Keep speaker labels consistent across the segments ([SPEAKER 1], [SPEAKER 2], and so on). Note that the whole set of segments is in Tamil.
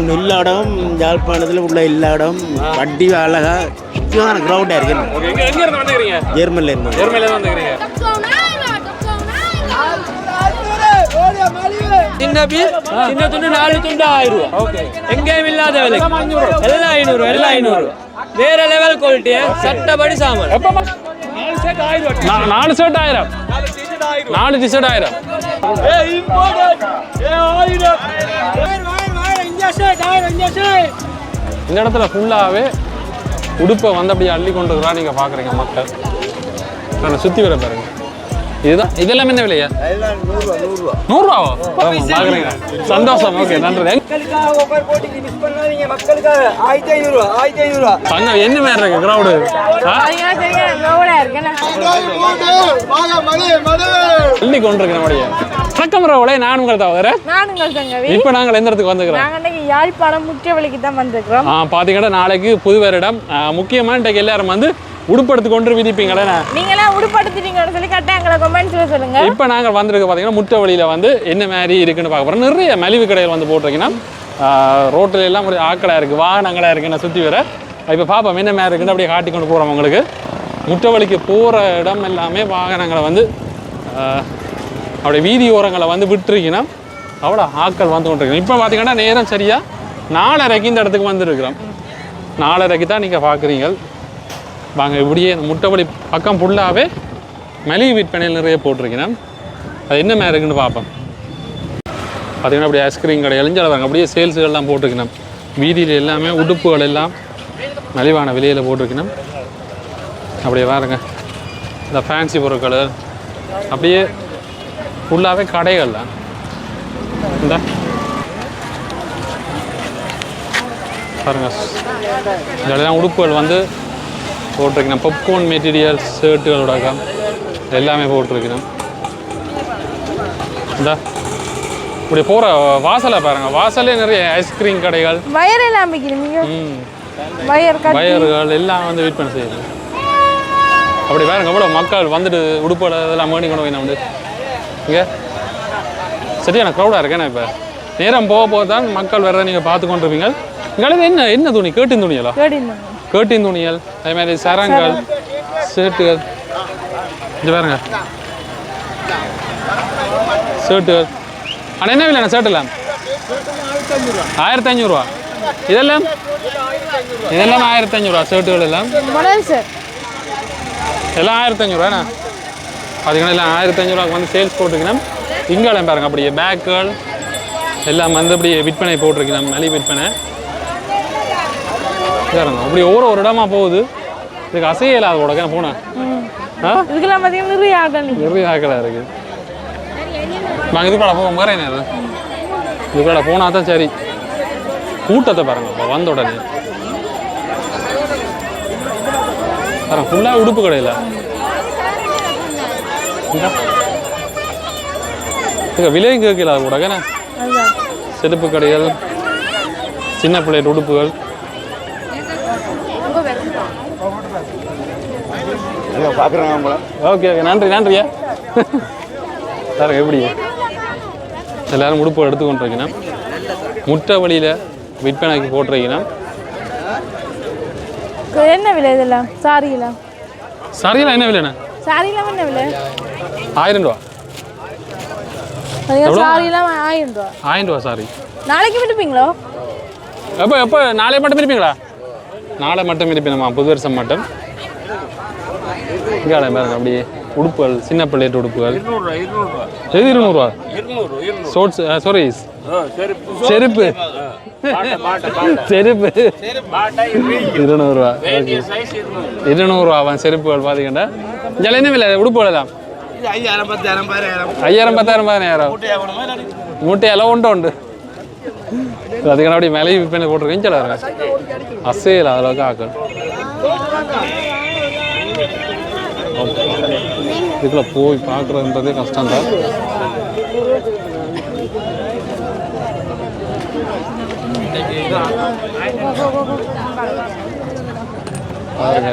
[SPEAKER 1] இன்னும் எல்லா இடம் யாழ்ப்பாணத்தில் உள்ள எல்லா இடம் வண்டி அழகா சுத்தமான கிரவுண்டாக இருக்கு. ஜெர்மனில் இருந்து
[SPEAKER 2] ஜெர்மனில இருந்து வந்துக்கிறீங்க
[SPEAKER 3] சின்ன பீஸ் சின்ன துண்டு நாலு துண்டு ஆயிரம் ரூபா.
[SPEAKER 2] ஓகே.
[SPEAKER 3] எங்கேயும் இல்லாத விலை எல்லாம் ஐநூறு எல்லாம் ஐநூறு வேற லெவல் குவாலிட்டி சட்டப்படி சாமான்.
[SPEAKER 2] நாலு ஷர்ட் ஆயிரம் நாலு டிஷர்ட் ஆயிரம். இந்த இடத்துல ஃபுல்லாகவே உடுப்பை வந்து அப்படியே அள்ளி கொண்டு இருக்கிறா நீங்கள் பார்க்குறீங்க மக்கள். நான் சுற்றி வர பாருங்கள் இதுதான்? இதெல்லாம் என்ன விலையா? நூறுரூவாவோ சந்தோஷம். ஓகே நன்றி. அங்க என்ன மாதிரி இருக்கு கிரௌடு வணக்கம் ரவுளே நான் உங்களை தவிர இப்போ நாங்கள் எந்த இடத்துக்கு வந்துக்கிறோம்
[SPEAKER 4] நாங்க இன்னைக்கு யாழ்ப்பாணம் முக்கிய வழிக்கு தான் வந்திருக்கிறோம்.
[SPEAKER 2] ஆ பார்த்தீங்கன்னா நாளைக்கு புது வருடம் ஆ, முக்கியமா இன்றைக்கு எல்லாரும் வந்து உடுப்படுத்து கொண்டு விதிப்பீங்களே
[SPEAKER 4] நீங்களாம் உடுப்படுத்திட்டீங்கன்னு சொல்லி கரெக்டாக எங்களை கொமெண்ட்ஸ்ல சொல்லுங்க.
[SPEAKER 2] இப்போ நாங்கள் வந்திருக்க பார்த்தீங்கன்னா முட்டை வழியில் வந்து என்ன மாதிரி இருக்குன்னு பார்க்க போகிறோம் நிறைய மலிவு கடைகள் வந்து போட்டிருக்கீங்கன்னா ரோட்டில் எல்லாம் ஒரு ஆக்கடாக இருக்குது வாகனங்களாக இருக்குது நான் சுற்றி வர. இப்போ பார்ப்போம் என்ன மாதிரி இருக்குன்னு அப்படியே காட்டி கொண்டு போகிறோம் உங்களுக்கு. முட்டை வழிக்கு போகிற இடம் எல்லாமே வாகனங்களை வந்து அப்படியே வீதி ஓரங்களை வந்து விட்டுருக்கீங்கன்னா அவ்வளோ ஆட்கள் வந்து கொண்டிருக்கோம் இப்போ பார்த்தீங்கன்னா நேரம் சரியாக நாலரைக்கு இந்த இடத்துக்கு வந்துருக்கிறோம். நாலரைக்கு தான் நீங்கள் பார்க்குறீங்க வாங்க இப்படியே இந்த முட்டைவழி பக்கம் ஃபுல்லாகவே மலிவு விற்பனையில் நிறைய போட்டிருக்கிறேன். அது என்ன மாதிரி இருக்குன்னு பார்ப்போம். பார்த்தீங்கன்னா அப்படியே ஐஸ்கிரீம் கடை எழிஞ்சளவாங்க அப்படியே சேல்ஸுகள்லாம் போட்டிருக்கணும் வீதியில் எல்லாமே உடுப்புகள் எல்லாம் மலிவான விலையில் போட்டிருக்கணும் அப்படியே பாருங்க. இந்த ஃபேன்சி பொருட்கள் அப்படியே ஃபுல்லாகவே கடைகள் தான். இந்த பாருங்க. இதெல்லாம் உடுப்புகள் வந்து போட்டிருக்கணும் பாப்கார்ன் மெட்டீரியல்ஸ் ஷர்ட்டுகளோட எல்லாமே போட்டிருக்கணும் இந்த இப்படி போகிற வாசலை பாருங்க. வாசலே நிறைய ஐஸ்கிரீம் கடைகள்.
[SPEAKER 4] வயர் எல்லாம்
[SPEAKER 2] வயர்கள் எல்லாம் வந்து விற்பனை செய்யுது. அப்படி பாருங்க எவ்வளோ மக்கள் வந்துட்டு உடுப்போட இதெல்லாம் மேடி கொண்டு போய் வந்து இங்கே சரியான க்ரௌடாக இருக்கேன் இப்போ? நேரம் போக போக தான் மக்கள் வர்றதை நீங்கள் பார்த்து கொண்டிருப்பீங்க. இங்கே என்ன என்ன துணி? கேட்டின் துணியலா?
[SPEAKER 4] கேட்டிருந்தாங்க
[SPEAKER 2] கேட்டின் துணிகள் அதே மாதிரி சரங்கள் ஷர்ட்டுகள். இது பாருங்க. ஷர்ட்டுகள். ஆனால் என்ன விலை ஷர்ட்டுலாம் ஆயிரத்தி ஐநூறுரூவா இதெல்லாம்? இதெல்லாம் ஆயிரத்தி ஐநூறுரூவா ஷர்ட்டுகள் எல்லாம். எல்லாம் ஆயிரத்தி ஐநூறுரூவாண்ணா அதுக்கான எல்லாம் ஆயிரத்தி ஐநூறுரூவாக்கு வந்து சேல்ஸ் போட்டிருக்கணும் இங்காலம் பாருங்க அப்படியே பேக்குகள் எல்லாம் வந்து அப்படியே விற்பனை போட்டிருக்கணும் மலி விற்பனை. பாருங்க அப்படி ஒவ்வொரு ஒரு இடமா போகுது. இதுக்கு அசைய இல்லாத கூட போனேன்.
[SPEAKER 4] இதுக்கெல்லாம் பார்த்தீங்கன்னா நிறைய நிக்கும்.
[SPEAKER 2] நிறைய ஆக்கலாக இருக்கு. நாங்கள் இதுக்குள்ள போக மாதிரி என்ன இதுக்குள்ள போனால் தான் சரி. கூட்டத்தை பாருங்க இப்போ வந்த உடனே. பாருங்க ஃபுல்லாக உடுப்பு கடையில். இங்கே விலை கேட்கல அது கூட செருப்பு கடைகள் சின்ன பிள்ளைகள் உடுப்புகள்.
[SPEAKER 1] பார்க்குறாங்க அவங்கள
[SPEAKER 2] ஓகே ஓகே. நன்றி நன்றியா? சார் எப்படி? எல்லாரும் உடுப்பு எடுத்து கொண்டிருக்கணும் முட்டை வழியில் விற்பனைக்கு போட்டிருக்கணும்
[SPEAKER 4] என்ன விலை இதெல்லாம்? சாரிலாம்
[SPEAKER 2] சரியா என்ன விலைண்ணா?
[SPEAKER 4] சாரிலாம் என்ன விலை?
[SPEAKER 2] ஆயிரம் ரூபா.
[SPEAKER 4] ஆயிரம் ரூபா.
[SPEAKER 2] ஆயிரம் ரூபா சாரி
[SPEAKER 4] நாளைக்கு விட்டுப்பீங்களோ
[SPEAKER 2] எப்போ எப்போ? நாளை மட்டும் இருப்பீங்களா நாளை மட்டும் இருப்பீங்கம்மா புது வருஷம் மட்டும். இங்கே பாருங்க அப்படியே உடுப்புகள் சின்ன பிள்ளைட்டு உடுப்புகள். எது இருநூறுவா. ஷோட்ஸ் சாரி செருப்பு. செருப்பு. இருநூறுவா. இருநூறுவா செருப்புகள் பார்த்தீங்கன்னா இதில் என்ன விலை? உடுப்புகள் எல்லாம்?
[SPEAKER 1] ஐயாயிரம் பத்தாயிரம்
[SPEAKER 2] பதினாயிரம். மூட்டையெல்லாம் உண்டு உண்டு. அதுக்கான அப்படி மேலே விற்பனை போட்டிருக்கேன் சில அசையல அளவுக்கு ஆக்கள். இதில் போய் பார்க்குறதுன்றதே கஷ்டம் தான் பாருங்க.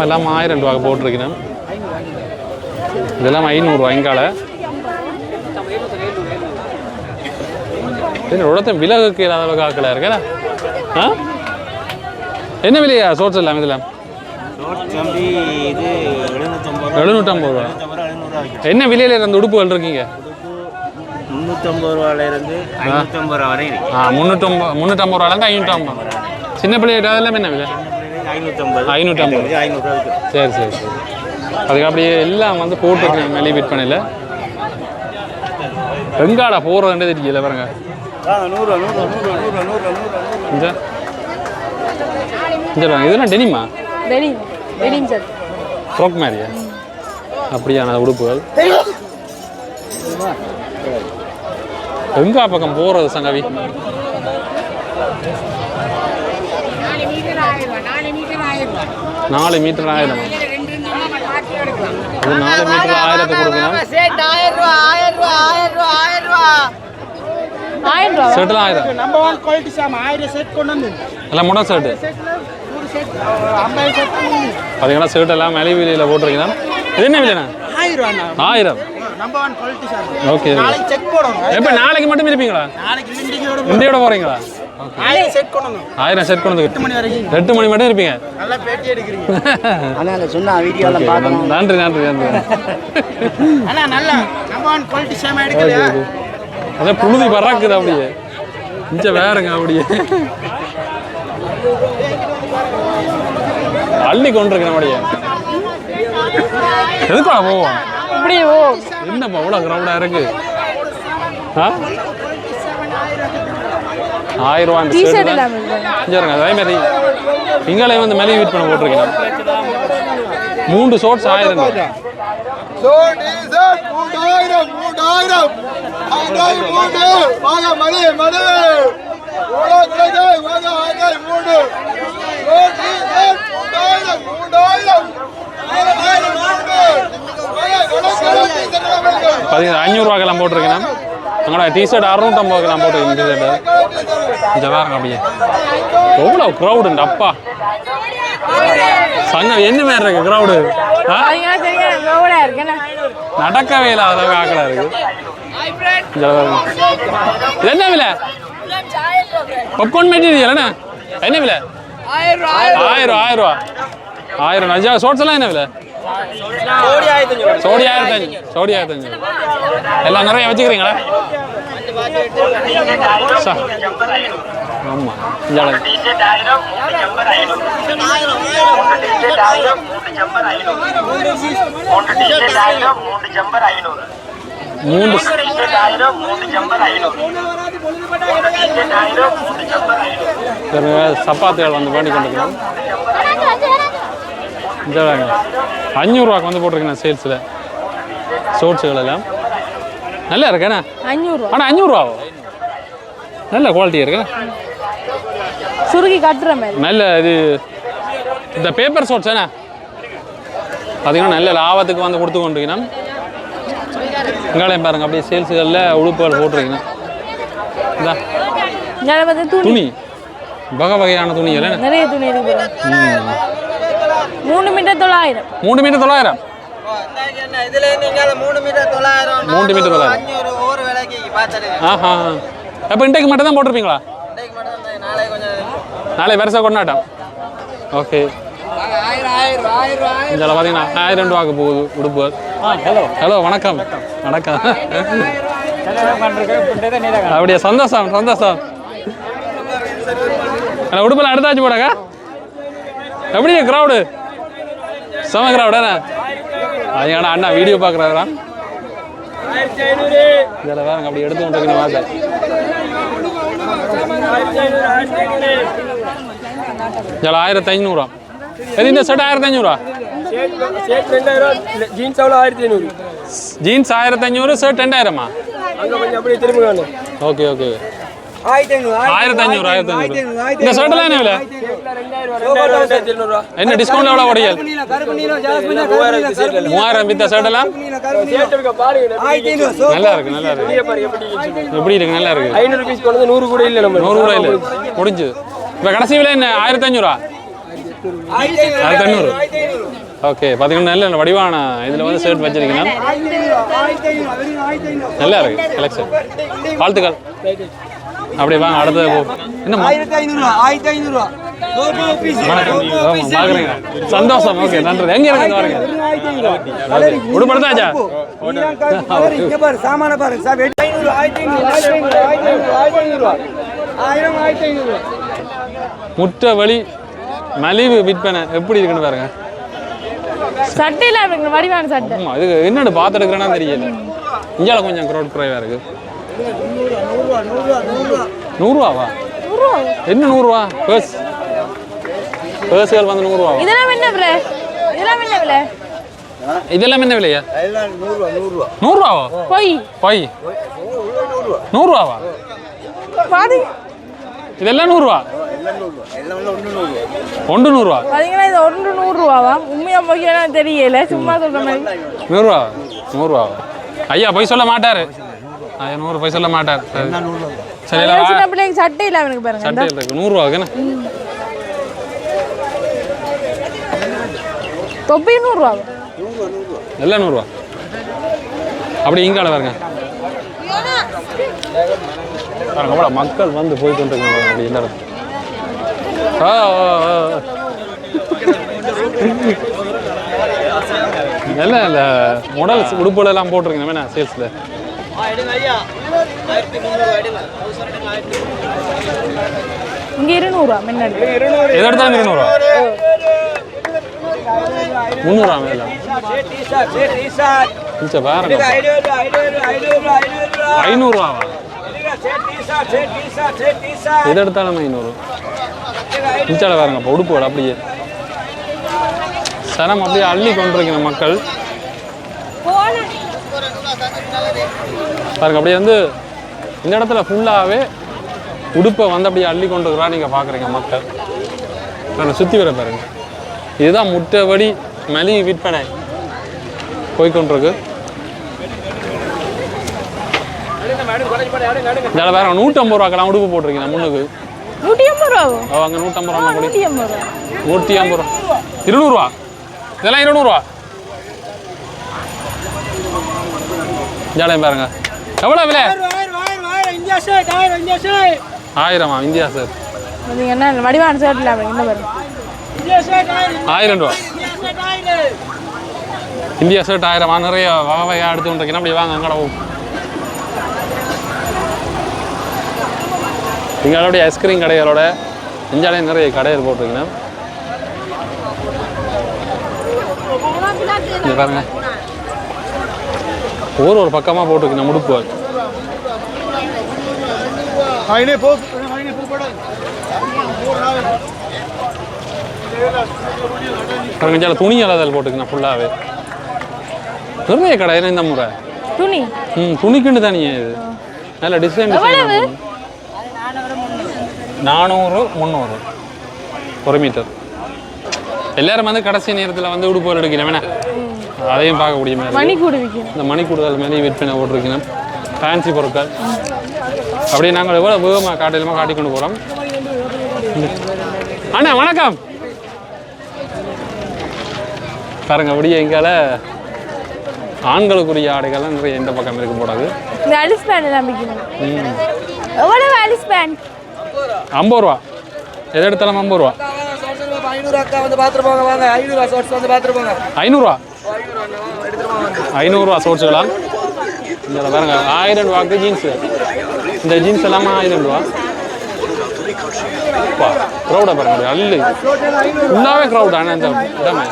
[SPEAKER 2] எல்லாம் ஆயிரம் ரூபாய் போட்டிருக்கிறேன். இதெல்லாம் ஐநூறுரூவா இங்கால என்ன உடத்தம் விலகுக்கு இல்லாத அளவுக்கு இருக்கா ஆ? என்ன விலையா? சோட்ஸ் எல்லாம் இதில்? எழுநூற்றம்பது ரூபா. என்ன விலையில இருந்த உடுப்புகள் இருக்கீங்க?
[SPEAKER 1] முந்நூற்றம்பது ரூபாயில இருந்து ஐநூற்றம்பது ரூபா வரை இருக்கு.
[SPEAKER 2] ஆ முந்நூற்றம்பது முந்நூற்றம்பது ரூபாலேருந்து ஐநூற்றம்பது சின்ன பிள்ளைகிட்ட அதெல்லாம் என்ன விலை?
[SPEAKER 1] ஐநூற்றம்பது
[SPEAKER 2] ஐநூற்றம்பது.
[SPEAKER 1] ஐநூறுரூவா
[SPEAKER 2] சரி சரி சரி. அதுக்கு அப்படியே எல்லாம் வந்து போட்டுருக்கேன் வெளியே விற்பனையில் வெங்காடா போகிறதுன்றே தெரியல பாருங்க.
[SPEAKER 1] ஆ நூறுரூவா நூறுரூவா நூறுரூவா நூறுரூவா நூறுரூவா
[SPEAKER 2] இதெல்லாம் டெனிமா
[SPEAKER 4] டெனிம் டெனிம் சார்
[SPEAKER 2] ஃப்ராக் மாதிரியா? அப்படியான உடுப்புகள். எங்கா பக்கம் போகிறது சங்கவி. நாலு மீட்டர் ஆயிரம். நாலு மீட்டர் ஆயிரத்தை
[SPEAKER 4] கொடுக்கலாம்.
[SPEAKER 2] செட்டில் ஆயிரம்.
[SPEAKER 5] நம்ம ஆயிரம் செட் கொண்டு வந்து.
[SPEAKER 2] எல்லாம்
[SPEAKER 5] முடம் செட்டு
[SPEAKER 2] பார்த்தீங்கன்னா ஷர்ட் எல்லாம் மலிவு விலையில் போட்டிருக்கீங்கன்னா இது என்ன விலைண்ணா?
[SPEAKER 5] ஆயிரம் அண்ணா
[SPEAKER 2] ஆயிரம்.
[SPEAKER 5] Number one quality sir
[SPEAKER 2] okay
[SPEAKER 5] நாளைக்கு செக் போடணும்
[SPEAKER 2] எப்போ நாளைக்கு மட்டும் இருப்பீங்களா இந்தியோட போகிறீங்களா
[SPEAKER 5] ஆயிரம் செட்
[SPEAKER 2] கொண்டு
[SPEAKER 5] எட்டு மணி வரைக்கும்.
[SPEAKER 2] எட்டு மணி மட்டும் இருப்பீங்க. நன்றி நன்றி நன்றி.
[SPEAKER 5] அண்ணா நல்லா நம்பர் ஒன் குவாலிட்டி சாம எடுக்கலையா?
[SPEAKER 2] அதான் புழுதி பறக்குது அப்படியே. இஞ்ச வேறுங்க அப்படியே. அள்ளி கொண்டிருக்கேன் அப்படியே எதுக்குடா போவோம்?
[SPEAKER 4] இப்படி ஓ
[SPEAKER 2] என்னப்பா இவ்வளோ கிரௌண்டாக இருக்கு? ஆ? ஆயிரம் ரூபா அந்த
[SPEAKER 4] T-shirt
[SPEAKER 2] shirt தான்.
[SPEAKER 4] இல்லாம இருக்கு.
[SPEAKER 2] இங்க இருங்க அதே மாதிரி இங்காலே வந்து மலிவு வீட் பண்ண போட்டிருக்கேன் மூன்று ஷோட்ஸ் ஆயிரம்.
[SPEAKER 6] வாங்க வாங்க
[SPEAKER 2] பார்த்தீங்கன்னா ஐநூறுரூவாக்கெல்லாம் போட்டிருக்கேன் உங்களோட டிஷர்ட் அறுநூற்றம்பதுக்கெல்லாம் போட்டிருக்கேன் டிஷர்ட்டு பாருங்க அப்படியே. எவ்வளோ க்ரௌடுண்டு அப்பா. சங்கம் என்ன மாதிரி இருக்கு க்ரௌடு நடக்கவே இல்லை அளவுக்கு ஆக்கலா இருக்கு. இது என்ன விலை? பாப்கார்ன் மெட்டீரியல் என்ன? என்ன விலை? ஆயிரம் ஆயிரம். ரூபா. ஆயிரம். அஞ்சா ஷோட்ஸ் எல்லாம் என்ன விலை? சோடி ஆயிரத்தி அஞ்சு சோடி ஆயிரத்தி அஞ்சு எல்லாம் நிறைய வச்சுக்கிறீங்களா? சா. ஆமா. இந்த அளவு. மூன்று சப்பாத்துகள் வந்து வேண்டி கொண்டிருக்கோம் இந்த வாங்க அஞ்சூறுவாக்கு வந்து போட்டிருக்கேன் சேல்ஸில். ஷோட்ஸுகள் எல்லாம். நல்லா இருக்கேண்ணா
[SPEAKER 4] அஞ்சூறு ரூபா
[SPEAKER 2] ஆனால் அஞ்சூறுவாவோ நல்ல குவாலிட்டி இருக்கு.
[SPEAKER 4] சுருக்கி கட்டுற மாதிரி.
[SPEAKER 2] நல்ல இது இந்த பேப்பர் ஷோட்ஸ் என்ன? பார்த்தீங்கன்னா நல்ல லாபத்துக்கு வந்து கொடுத்து கொண்டிருக்கணும் இங்காலையும் பாருங்க அப்படியே சேல்ஸுகளில் உடுப்புகள்
[SPEAKER 4] இதில் வந்து துணி.
[SPEAKER 2] துணி. வகை வகையான துணி இல்லை
[SPEAKER 4] நிறைய துணி இருக்கு
[SPEAKER 2] ம்.
[SPEAKER 4] மூணு மீட்டர் தொள்ளாயிரம்.
[SPEAKER 2] மூணு மீட்டர் தொள்ளாயிரம்.
[SPEAKER 6] மூணு மீட்டர் தொள்ளாயிரம்.
[SPEAKER 2] மூணு மீட்டர் தொள்ளாயிரம் ஆஹா அப்போ இன்றைக்கு மட்டும் தான் போட்டிருப்பீங்களா
[SPEAKER 6] நாளை
[SPEAKER 2] வருஷம் கொண்டாட்டம். ஓகே. இதில் பார்த்தீங்கன்னா ஆயிரம் ரூபாய்க்கு போகுது உடுப்புகள் ஹலோ ஹலோ வணக்கம். வணக்கம். அப்படியே சந்தோஷம் சந்தோஷம். அண்ணா, உடுப்பெல்லாம் எடுத்தாச்சு போடாக்கா எப்படி க்ரௌடு செம க்ரௌடு என்ன அது ஏன்னா அண்ணா வீடியோ பார்க்குறாரா? இதில் வேறுங்க அப்படி எடுத்து கொண்டு வாங்க. இதில் ஆயிரத்தி ஐநூறுரூவா சரி இந்த ஷர்ட் ஆயிரத்தி ஐநூறுரூவா
[SPEAKER 5] ஜீன்ஸ் அவ்வளோ ஆயிரத்தி ஐநூறு
[SPEAKER 2] ஜீன்ஸ் ஆயிரத்தி ஐநூறு ஷர்ட் ரெண்டாயிரமா ஓகே ஓகே
[SPEAKER 6] ஆயிரத்தி ஐநூறு
[SPEAKER 2] ஆயிரத்தி ஐநூறு ஆயிரத்தி ஐநூறு இந்த ஷர்ட்லாம் என்ன விலை என்ன டிஸ்கவுண்ட் எவ்வளோ உடையல் மூவாயிரம் வித்த ஷர்ட் எல்லாம்
[SPEAKER 6] நீலம் கருப்பு நீலம்
[SPEAKER 5] பாருங்க
[SPEAKER 6] ஆயிரத்தி ஐநூறு
[SPEAKER 2] நல்லா இருக்கு நல்லா இருக்கு
[SPEAKER 5] எப்படி
[SPEAKER 2] இருக்கு நல்லா இருக்கு
[SPEAKER 5] ஐநூறு பீஸ் கொண்டு நூறு கூட இல்லை நம்ம
[SPEAKER 2] நூறு ரூபாய் இல்லை முடிஞ்சது இப்போ கடைசி விலை என்ன ஆயிரத்தி ஐநூறா
[SPEAKER 6] ஆயிரத்தி ஐநூறு
[SPEAKER 2] ஓகே பார்த்தீங்கன்னா நல்ல வடிவான இதில் வந்து ஷர்ட் வச்சிருக்கீங்கன்னா நல்லா இருக்கு கலெக்ஷன் வாழ்த்துக்கள் அப்படியே வாங்க அடுத்தது போ என்ன பாக்குறீங்க சந்தோஷம் ஓகே நன்றி எங்க இருக்கு
[SPEAKER 5] சாமான பாருங்க ஆயிரத்தி ஐநூறு
[SPEAKER 2] முட்டை வழி மலிவு விற்பனை. எப்படி இருக்குன்னு பாருங்க.
[SPEAKER 4] சட்டையில இருக்குங்க வடிவான சட்டை.
[SPEAKER 2] ஆமா இது என்னன்னு பார்த்து எடுக்கிறேன்னா தெரியல. இந்தியாவில் கொஞ்சம் க்ரௌட் குறைவா இருக்கு. நூறுரூவாவா என்ன நூறுரூவா? பேர்ஸ் பேர்ஸுகள் வந்து நூறுரூவா.
[SPEAKER 4] இதெல்லாம் என்ன விலை? இதெல்லாம் என்ன விலை?
[SPEAKER 2] இதெல்லாம் என்ன விலையா? நூறுரூவாவா
[SPEAKER 4] பொய்.
[SPEAKER 2] போய். நூறுரூவாவா இதெல்லாம் நூறுரூவா? ஒன்று நூறுரூவா
[SPEAKER 4] பாத்தீங்கன்னா இது ஒன்று நூறு ரூபாவா உண்மையா பொய்யா தெரியல. சும்மா சொல்ற மாதிரி.
[SPEAKER 2] நூறுரூவா நூறுரூவாவா ஐயா போய் சொல்ல மாட்டாரு. ஐயா நூறு போய் சொல்ல மாட்டார். சரி.
[SPEAKER 4] சின்ன பிள்ளைக்கு சட்டை இல்ல அவனுக்கு பாருங்க.
[SPEAKER 2] சட்டை இருக்கு. நூறுரூவா என்ன?
[SPEAKER 4] தொப்பி நூறு ரூபாவா
[SPEAKER 2] எல்லாம் நூறுரூவா. அப்படி இங்கால பாருங்க. பாருங்க மக்கள் வந்து போய் கொண்டிருக்காங்க. அப்படி இந்த இடத்துல. ஆ, ஆ, ஆ. எல்லாம் இந்த உடல் உடுப்புல எல்லாம் போட்டிருக்கீங்க என்ன சேல்ஸில்
[SPEAKER 4] இங்க இருநூறுவா முன்னாடி
[SPEAKER 2] எதை எடுத்தாலும் இருநூறுவா முந்நூறுவா மேல மிச்சம் பாருங்க ஐநூறுவாவா எது எடுத்தாலும் ஐநூறு மிச்சால பாருங்க இப்போ உடுப்புகள் அப்படியே. சனம் அப்படியே அள்ளி கொண்டிருக்கிற மக்கள். பாருங்க அப்படியே வந்து இந்த இடத்துல ஃபுல்லாகவே உடுப்பை வந்து அப்படியே அள்ளி கொண்டு நீங்கள் பார்க்குறீங்க மக்கள். நான் சுற்றி வர பாருங்க. இதுதான் முட்டைபடி மலிவு விற்பனை போய்கொண்டிருக்கு இதில் வேறு நூற்றம்பது ரூபாக்கெல்லாம் உடுப்பு போட்டிருக்கீங்க முன்னுக்கு.
[SPEAKER 4] நூற்றி ஐம்பது ரூபாவும்
[SPEAKER 2] ஓ, அங்கே நூற்றம்பது ரூபா கூட
[SPEAKER 4] நூற்றி ஐம்பது ரூபா.
[SPEAKER 2] நூற்றி ஐம்பது ரூபா. இருநூறுவா. இதெல்லாம் இருநூறுவா. ஜாலியம் பாருங்க. எவ்வளோ விலை? ஆயிரமா இந்தியா சார்
[SPEAKER 4] பார்த்தீங்கன்னா வடிவான ஷர்ட் இல்லை அவனுக்கு இந்த பாருங்க
[SPEAKER 2] ஆயிரம். ரூபா. இந்தியா ஷர்ட் ஆயிரமா. நிறைய வகை வகையாக எடுத்து கொண்டிருக்கீங்க அப்படி வாங்க அங்கே எங்களுடைய ஐஸ்கிரீம் கடைகளோட இந்தியாவிலே நிறைய கடைகள் போட்டிருக்கீங்க இங்க பாருங்க. ஒரு ஒரு பக்கமாக போட்டிருக்கீங்க முடுப்பு
[SPEAKER 6] ஆயினே போ. ஆயினே போ பட.
[SPEAKER 2] பாருங்க துணி அலதல் போட்டுக்கணும் ஃபுல்லாகவே நிறைய கடை என்ன இந்த முறை?
[SPEAKER 4] துணி?
[SPEAKER 2] ம் துணிக்குண்டு தானே இது. நல்ல டிசைன்? டிசைன் நானூறு முந்நூறு. ஒரு மீட்டர். எல்லாரும் வந்து கடைசி நேரத்தில் வந்து உடுப்பு எடுக்கிறேன் வேணா அதையும் பார்க்கக்கூடிய மாதிரி
[SPEAKER 4] மணி கூடு விற்கணும்.
[SPEAKER 2] இந்த மணி கூடுதல் மாதிரி விற்பனை போட்டிருக்கணும் ஃபேன்சி பொருட்கள். அப்படியே நாங்கள் எவ்வளோ வேகமாக காட்டிலுமா காட்டி கொண்டு போகிறோம். அண்ணா வணக்கம். பாருங்க அப்படியே எங்கால ஆண்களுக்குரிய ஆடைகள்லாம் நிறைய இந்த பக்கம் இருக்கு போடாது
[SPEAKER 4] அலிஸ் பேண்ட் எல்லாம் எவ்வளவு அலிஸ் பேண்ட்?
[SPEAKER 2] ஐம்பது ரூபா. எது எடுத்தாலும் ஐம்பது ரூபா.
[SPEAKER 5] ஐநூறு அக்கா வந்து வாங்க வந்து போங்க
[SPEAKER 2] ஐநூறுரூவா ஐநூறுரூவா சோர்ச்சுக்கலாம் பாருங்க. ஆயிரம் ரூபாய்க்கு ஜீன்ஸு இந்த ஜீன்ஸ் எல்லாமே ஆயிரம் ரூபா. க்ரௌடாக பாருங்க. அல்லு ஃபுல்லாகவே க்ரௌட் ஆனால் இந்த இடமே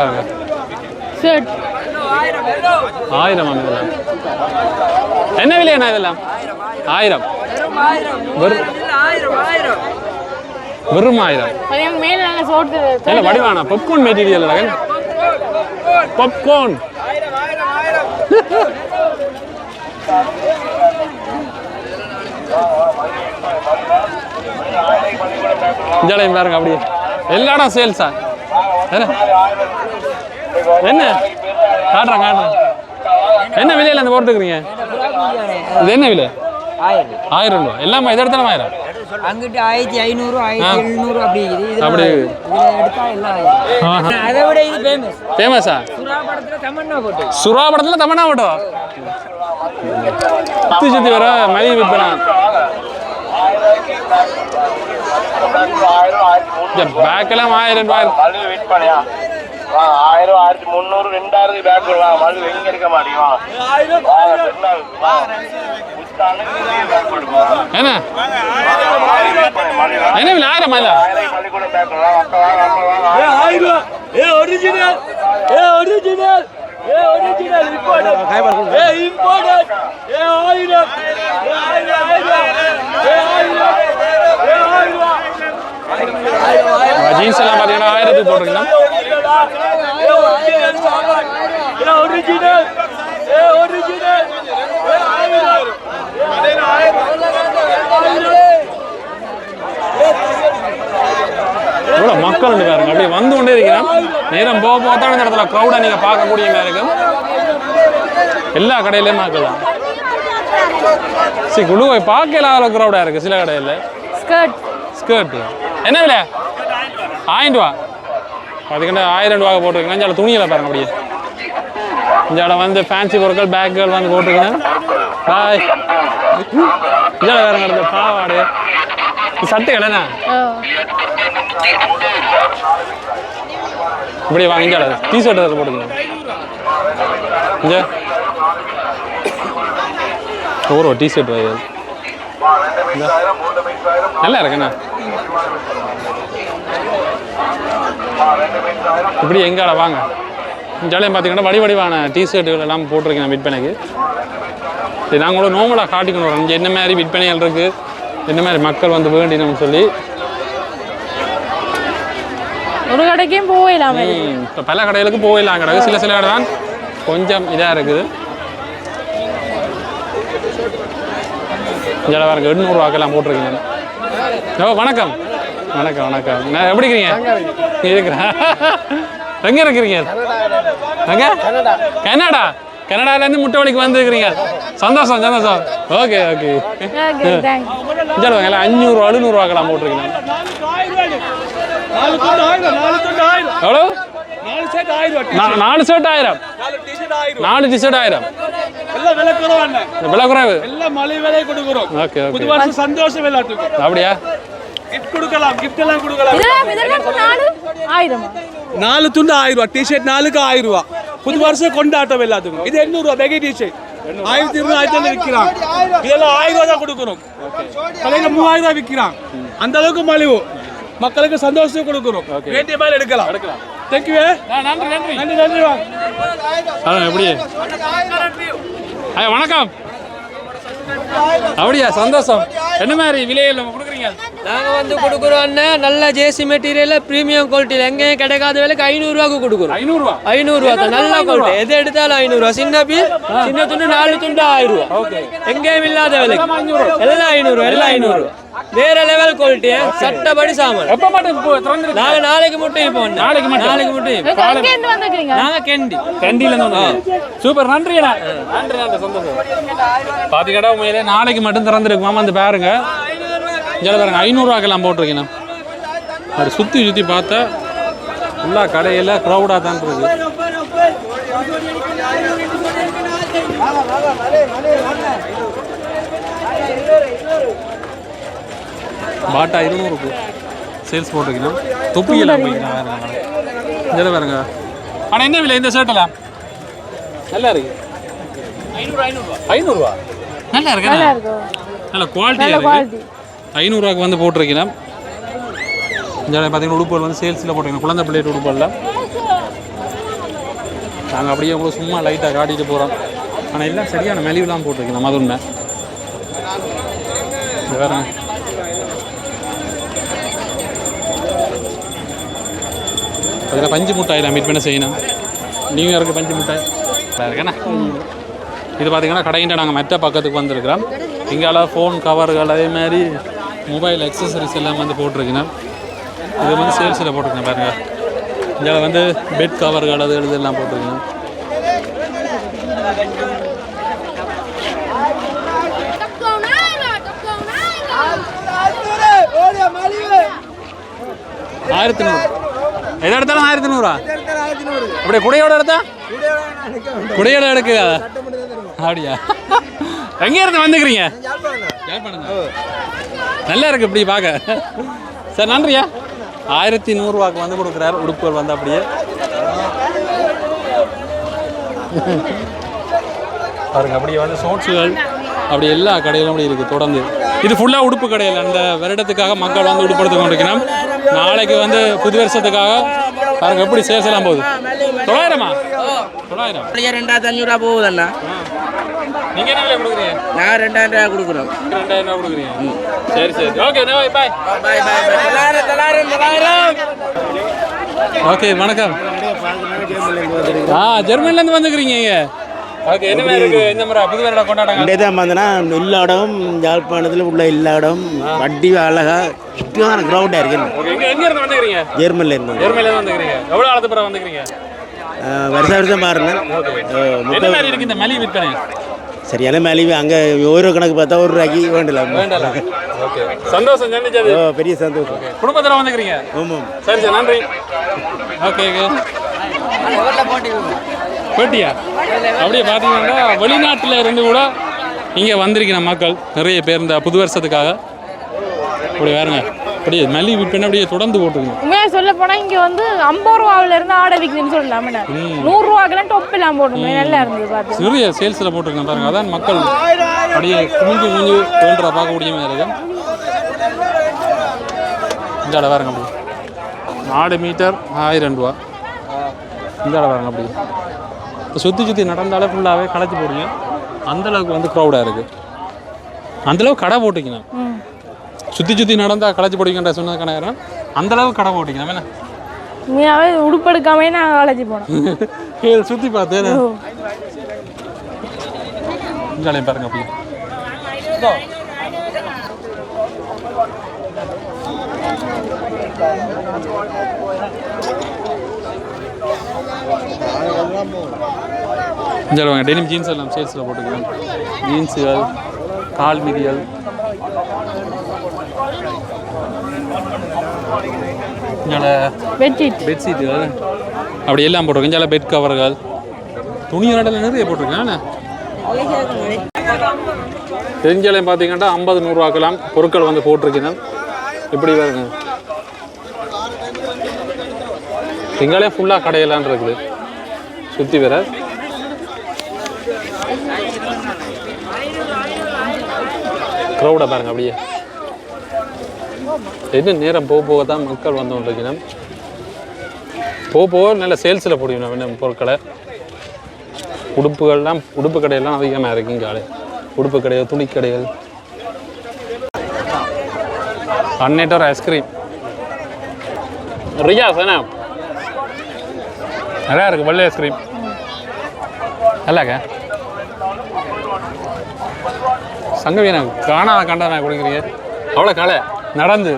[SPEAKER 2] பாருங்க.
[SPEAKER 4] சரி
[SPEAKER 2] ஆயிரம். இதெல்லாம் என்ன விலையண்ணா இதெல்லாம்? ஆயிரம். வெறும் ஆயிரம்.
[SPEAKER 4] பார்த்தீங்கன்னா
[SPEAKER 2] இல்ல வடிவானா பாப்கார்ன் மெட்டீரியல் பாப்கார்ன் ஜாலையும் பாருங்க அப்படியே. எல்லா இடம் சேல்ஸா என்ன? காட்டுறேன் காட்டுறேன். என்ன விலையில அந்த போட்டுக்கிறீங்க இது என்ன விலை? ஆயிரம் ரூபா. எல்லாமே எது எடுத்தாலும் ஆயிரம்
[SPEAKER 5] அங்கிட்டு ஆயிரத்தி ஐநூறு ஆயிரத்தி எழுநூறு அப்படி
[SPEAKER 2] அப்படி.
[SPEAKER 5] அதை விட இது ஃபேமஸ்
[SPEAKER 2] ஃபேமஸா
[SPEAKER 5] சுறா படத்துல தமன்னா போட்டு.
[SPEAKER 2] சுறா படத்தில் தமிழ்னா மட்டும் சுற்றி சுற்றி வர மதிய விற்பனை. பேக்கெல்லாம் ஆயிரம் ரூபாய்
[SPEAKER 7] ஆயிரம் ஆயிரத்தி முந்நூறு ரெண்டாயிரத்துக்கு பேக் விடலாம் மல்லு எங்க இருக்க மாட்டீங்க. வாங்க வாங்க பேக்
[SPEAKER 2] ஆயிரம். இல்ல
[SPEAKER 7] ஆயிரம் வாங்க வாங்க
[SPEAKER 3] ஏ ஒரிஜினல் ஏ ஒரிஜினல் ஏ ஒரிஜினல் இம்போர்ட் ஏ இம்போர்ட் ஏ ஆயிரம். ஏ ஆயிரம் ஆயிரம். ஏ ஆயிரம். ஏ ஆயிரம்.
[SPEAKER 2] ஜீன்ஸ் எல்லாம் பார்த்தீங்கன்னா ஆயிரத்துக்கு போட்டிருக்கலாம் எவ்வளோ மக்கள் பாருங்க அப்படியே வந்து கொண்டே இருக்கிறேன். நேரம் போக போக தான் இந்த இடத்துல க்ரௌடை நீங்கள் பார்க்கக்கூடிய மாதிரி இருக்கும். எல்லா கடையிலையும் மக்கள் தான். சரி குழுவை பார்க்கல அவ்வளோ க்ரௌடாக இருக்குது சில கடையில்.
[SPEAKER 4] ஸ்கர்ட்
[SPEAKER 2] ஸ்கர்ட் என்ன விலை? ஆயிரம் ரூபா. அதுக்கிட்ட ஆயிரம் ரூபா போட்டிருக்கேன் இஞ்சால துணியில் பாருங்க அப்படியே. இஞ்சால வந்து ஃபேன்சி பொருட்கள் பேக்குகள் வந்து போட்டிருக்கேன் பாய் இஞ்சால வேற நடந்த பாவாடு. சட்டு கடைண்ணா? இப்படி வாங்க இஞ்சால. டிஷர்ட் அதில் போட்டுக்கணும் இஞ்சா. ஒரு டிஷர்ட் வாங்க நல்லா இருக்குண்ணா. இப்படி எங்கால வாங்க. ஜாலியாக பார்த்தீங்கன்னா வடி வடிவான டிஷர்ட்டுகள் எல்லாம் போட்டிருக்கேன் விற்பனைக்கு. சரி நாங்கள் கூட நோமலாக காட்டிக்கணும் இங்கே என்ன மாதிரி விற்பனைகள் இருக்குது என்ன மாதிரி மக்கள் வந்து வேண்டினோம்னு சொல்லி.
[SPEAKER 4] ஒரு கடைக்கும் போயிடலாமே
[SPEAKER 2] இப்போ பல கடைகளுக்கு போயிடலாம் கிடக்கு சில சில கடை தான் கொஞ்சம் இதாக இருக்குது. இதில் பாருங்க எண்ணூறுவாக்கெல்லாம் போட்டிருக்கீங்க ஓ வணக்கம். வணக்கம் வணக்கம். நான் எப்படி இருக்கிறீங்க இருக்கிறேன். எங்கே இருக்கிறீங்க? எங்க? கனடா. கனடாலேருந்து முட்டை வந்துருக்கிறீங்க. சந்தோஷம் சந்தோஷம். ஓகே ஓகே
[SPEAKER 4] ஓகே தேங்க்ஸ்
[SPEAKER 2] இதில் வாங்க எல்லாம் அஞ்சூறு எழுநூறுவாக்கெல்லாம்
[SPEAKER 3] ஆயிரம்
[SPEAKER 2] எவ்வளோ
[SPEAKER 3] நாலு
[SPEAKER 2] ஷர்ட் ஆயிரம்.
[SPEAKER 3] நாலு டிஷர்ட் ஆயிரம். விலை
[SPEAKER 2] குறைவு. ஓகே ஓகே
[SPEAKER 3] சந்தோஷம்
[SPEAKER 2] அப்படியா?
[SPEAKER 3] கொடுக்கலாம் கிஃப்ட் எல்லாம் கொடுக்கலாம்.
[SPEAKER 4] ஆயிரமா?
[SPEAKER 3] நாலு துண்டு ஆயிரம் ரூபா டிஷர்ட் நாலுக்கு ஆயிரம் ரூபா புது வருஷம் கொண்டாட்டம் எல்லாத்துக்கும். இது எண்ணூறு ரூபா பெகி டிஷர்ட் ஆயிரத்தி இருநூறு ஆயிரத்தி விற்கிறான் இதெல்லாம் ஆயிரம். ரூபா தான் கொடுக்குறோம் கடையில் மூவாயிரம் ரூபா விற்கிறான் அந்த அளவுக்கு மலிவு. மக்களுக்கு சந்தோஷம் கொடுக்குறோம் வேண்டிய மாதிரி எடுக்கலாம். தேங்க்யூ
[SPEAKER 2] நன்றி நன்றி.
[SPEAKER 3] நன்றி நன்றி வாங்க
[SPEAKER 2] எப்படி? வணக்கம். அப்படியா சந்தோஷம். என்ன மாதிரி விலையில் நம்ம கொடுக்குறீங்க?
[SPEAKER 3] நாங்க வந்து கொடுக்குறோம் அண்ணன் நல்ல ஜேசி மெட்டீரியல் பிரீமியம் குவாலிட்டியில் எங்கேயும் கிடைக்காத விலைக்கு ஐநூறுரூவாக்கு கொடுக்குறோம்.
[SPEAKER 2] ஐநூறுரூவா
[SPEAKER 3] ஐநூறுரூவா தான். நல்ல குவாலிட்டி எது எடுத்தாலும் ஐநூறுரூவா. சின்ன பீஸ் சின்ன துண்டு நாலு துண்டு ஆயிரம் ரூபா. எங்கேயும் இல்லாத விலைக்கு. எல்லாம் ஐநூறு எல்லாம் ஐநூறு வேற லெவல் குவாலிட்டி சட்டப்படி சாமான்.
[SPEAKER 2] எப்போ மட்டும் திறந்துருக்கு
[SPEAKER 3] நாங்க நாளைக்கு மட்டும் அண்ணா.
[SPEAKER 2] நாளைக்கு மட்டும்?
[SPEAKER 3] நாளைக்கு மட்டும் நாங்க கெண்டி.
[SPEAKER 2] கண்டியில் சூப்பர் நன்றி அண்ணா. நன்றி நன்றி சந்தோஷம். பார்த்தீங்கன்னா உண்மையிலே நாளைக்கு மட்டும் திறந்துருக்குமாமா வந்து பாருங்க. இதில் பாருங்க ஐநூறுரூவாக்கெல்லாம் போட்டிருக்கீங்க அது சுற்றி சுற்றி பார்த்தா ஃபுல்லாக கடையில் க்ரௌடாக தான் இருக்கு. பாட்டா இருநூறுக்கு சேல்ஸ் போட்டிருக்கீங்க தொப்பி எல்லாம் போய்க்கலாம் வேறுங்க இதில் பாருங்க. ஆனால் என்ன விலை? இந்த ஷர்ட்டெல்லாம் நல்லா இருக்கு. ஐநூறுரூவா நல்லா இருக்கு?
[SPEAKER 4] நல்லா
[SPEAKER 2] குவாலிட்டியாக இருக்கு.
[SPEAKER 4] குவாலிட்டி
[SPEAKER 2] ஐநூறுரூவாக்கு வந்து போட்டிருக்கிறேன் இந்த பார்த்தீங்கன்னா உடுப்புகள் வந்து சேல்ஸில் போட்டிருக்கேன் குழந்தை பிள்ளைட்டு உடுப்புகளில் நாங்கள் அப்படியே உங்களுக்கு சும்மா லைட்டாக காட்டிட்டு போகிறோம் ஆனால் எல்லாம் சரியான மெலிவுலாம் உண்மை. இது வேற அதில் பஞ்சு மிட்டாய் நான் மீட் பண்ண செய்யணும். நியூ இயருக்கு பஞ்சு மிட்டாய். இருக்கேண்ணா. இது பார்த்தீங்கன்னா கடைகிட்ட நாங்கள் மெத்த பக்கத்துக்கு வந்திருக்கிறோம். இங்கால ஃபோன் கவர்கள் அதே மாதிரி மொபைல் அக்சசரிஸ் எல்லாம் வந்து போட்டிருக்கேன் இது வந்து சேல்ஸில் போட்டிருக்கேன் பாருங்க. இங்கே வந்து பெட் கவர்கள் அது இதெல்லாம் போட்டிருக்கேன் ஆயிரத்தி நூறு. எதை எடுத்தாலும் ஆயிரத்தி நூறா அப்படியே குடையோட எடுத்தா? குடையோட எடுக்குதா அப்படியா? எங்க இருந்து வந்துக்கிறீங்க. நல்லா இருக்கு இப்படி பார்க்க. சார் நன்றியா? ஆயிரத்தி நூறுரூவாக்கு வந்து கொடுக்குறாரு. உடுப்புகள் வந்து அப்படியே. பாருங்க அப்படியே வந்து சோட்ஸுகள் அப்படி எல்லா கடையிலும் அப்படி இருக்குது தொடர்ந்து. இது ஃபுல்லாக உடுப்பு கடையில் அந்த வருடத்துக்காக மக்கள் வந்து உடுப்படுத்து கொண்டிருக்கணும் நாளைக்கு வந்து புது வருஷத்துக்காக பாருங்க எப்படி சேல்ஸ் எல்லாம் போகுது தொள்ளாயிரமா? தொள்ளாயிரம்.
[SPEAKER 5] ரெண்டாயிரத்தி அஞ்சூறுவா போகுதண்ணா.
[SPEAKER 2] நீங்கள் என்ன விலை கொடுக்குறீங்க?
[SPEAKER 5] நான் ரெண்டாயிரம் ரூபா கொடுக்குறோம்.
[SPEAKER 2] ரெண்டாயிரம் ரூபா கொடுக்குறீங்க. சரி சரி. ஓகே பாய்
[SPEAKER 5] பாய் பாய் பாய் தொள்ளாயிரம் தொள்ளாயிரம் தொள்ளாயிரம்.
[SPEAKER 2] ஓகே வணக்கம். ஆ ஜெர்மனிலேருந்து வந்துக்கிறீங்க. இங்கே ஓகே என்ன மாதிரி இருக்கு? இந்த மாதிரி புது வருட கொண்டாட்டங்க
[SPEAKER 1] இங்கே தான் வந்தேன்னா எல்லா இடம் யாழ்ப்பாணத்தில் உள்ள எல்லா இடம் வட்டி அழகா சுத்தமான கிரவுண்டாக இருக்கு.
[SPEAKER 2] ஓகே எங்க எங்க இருந்து வந்துக்கிறீங்க
[SPEAKER 1] ஜெர்மனில் இருந்து.
[SPEAKER 2] எவ்வளோ பிறகு வந்துக்கிறீங்க
[SPEAKER 1] வருஷம் வருஷம் மாறினேன்
[SPEAKER 2] என்ன மாதிரி இருக்கு இந்த மலிவு விற்பனை?
[SPEAKER 1] சரியான மலிவு அங்கே ஒரு கணக்கு பார்த்தா ஒரு ரூபாய்க்கு
[SPEAKER 2] ஓகே. சந்தோஷம்
[SPEAKER 1] ஓ பெரிய சந்தோஷம்.
[SPEAKER 2] குடும்பத்தில் வந்துக்கிறீங்க
[SPEAKER 1] ஆமாம்.
[SPEAKER 2] சரி சார் நன்றி. Okay okay. போட்டியா? அப்படியே பார்த்தீங்கன்னா வெளிநாட்டில் இருந்து கூட இங்கே வந்திருக்கிற மக்கள் நிறைய பேர் இந்த புது வருஷத்துக்காக. இப்படி வேறுங்க அப்படியே மல்லி விற்பனை அப்படியே தொடர்ந்து போட்டுருங்க
[SPEAKER 4] உண்மையாக சொல்ல போனால் இங்கே வந்து ஐம்பது ரூபாவில இருந்து ஆடை விற்குதுன்னு சொல்லலாம் நூறுரூவாக்கெல்லாம் டொப் எல்லாம் போடணும் நல்லா இருந்தது பார்த்து
[SPEAKER 2] சிறிய சேல்ஸில் போட்டிருக்கேன் பாருங்க. அதான் மக்கள் அப்படியே குமிஞ்சு குமிஞ்சு தோன்ற பார்க்க முடியுமே இருக்கு. இந்த இடம் பாருங்க அப்படி நாலு மீட்டர் ஆயிரம் ரூபா இந்த இடம் பாருங்க அப்படி சுற்றி சுற்றி நடந்தாலே ஃபுல்லாகவே களைச்சி போடுங்க அந்த அளவுக்கு வந்து க்ரௌடாக இருக்குது அந்தளவுக்கு கடை போட்டுக்கணும் சுற்றி சுற்றி நடந்தால் களைச்சி போடுங்கன்ற சொன்னதுக்கான நேரம் அந்த அளவுக்கு கடை போட்டுக்கணும் என்ன?
[SPEAKER 4] உண்மையாகவே உடுப்பெடுக்காமே நான் காலேஜ் போனோம்
[SPEAKER 2] சுற்றி பார்த்தேன் பாருங்க அப்படி இந்த வாங்க டெனிம் ஜீன்ஸ் எல்லாம் சேல்ஸில் போட்டுக்கலாம். ஜீன்ஸுகள் கால் மிதிகள் இங்கே
[SPEAKER 4] பெட்ஷீட்
[SPEAKER 2] பெட்ஷீட்டுகள் அப்படி எல்லாம் போட்டிருக்கேன் இங்கே பெட் கவர்கள் துணி கடையில் நிறைய போட்டிருக்கேன். தெரிஞ்சாலையும் பார்த்தீங்கன்னா ஐம்பது நூறுரூவாக்கெல்லாம் பொருட்கள் வந்து போட்டிருக்கேன் இப்படி பாருங்க. எங்காலே ஃபுல்லாக கடையெல்லாம் இருக்குது. சுற்றி வர க்ரௌடை பாருங்க அப்படியே. என்ன நேரம் போக போக தான் மக்கள் வந்து கொண்டிருக்கணும் போக போக நல்ல சேல்ஸில் போடுவேன் வேணும் பொருட்களை. உடுப்புகள்லாம் உடுப்பு கடையெல்லாம் அதிகமாக இருக்குங்க காலை உடுப்பு கடைகள் துணி கடைகள் அன்னேட்டர் ஐஸ்கிரீம் ரியாஸ் தானே நிறையா இருக்குது வெள்ளை ஐஸ்கிரீம் நல்லாக்க சங்கவீனா காணாத கண்டா கொடுக்குறீங்க. அவ்வளோ கலை நடந்து.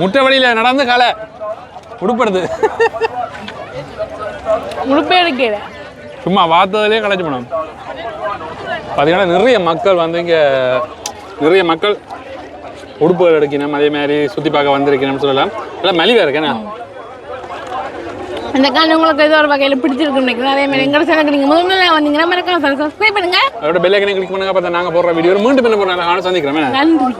[SPEAKER 2] முட்டை வழியில் நடந்து கலை உடுப்படுது.
[SPEAKER 4] உடுப்பே எடுக்கல.
[SPEAKER 2] சும்மா பார்த்ததுலேயே கலைச்சு போனோம். பார்த்தீங்கன்னா நிறைய மக்கள் வந்து இங்கே நிறைய மக்கள் உடுப்புகள் எடுக்கணும் அதே மாதிரி சுற்றி பார்க்க வந்திருக்கணும்னு சொல்லலாம். எல்லாம் மலிவாக இருக்கேண்ணா
[SPEAKER 4] அந்த காலம் உங்களுக்கு ஏதோ ஒரு வகையில் பிடிச்சிருக்கு நினைக்கிறேன். அதே மாதிரி எங்களோட சேனலுக்கு நீங்கள் முதல் முதல்ல வந்தீங்கன்னா மறக்காம சப்ஸ்கிரைப் பண்ணுங்க.
[SPEAKER 2] அதோட பெல்லைக்கனை கிளிக் பண்ணுங்க பார்த்தா நாங்கள் போடுற வீடியோ மீண்டும் என்ன போடுறாங்க நானும் சந்திக்கிறேன்
[SPEAKER 4] நன்றி.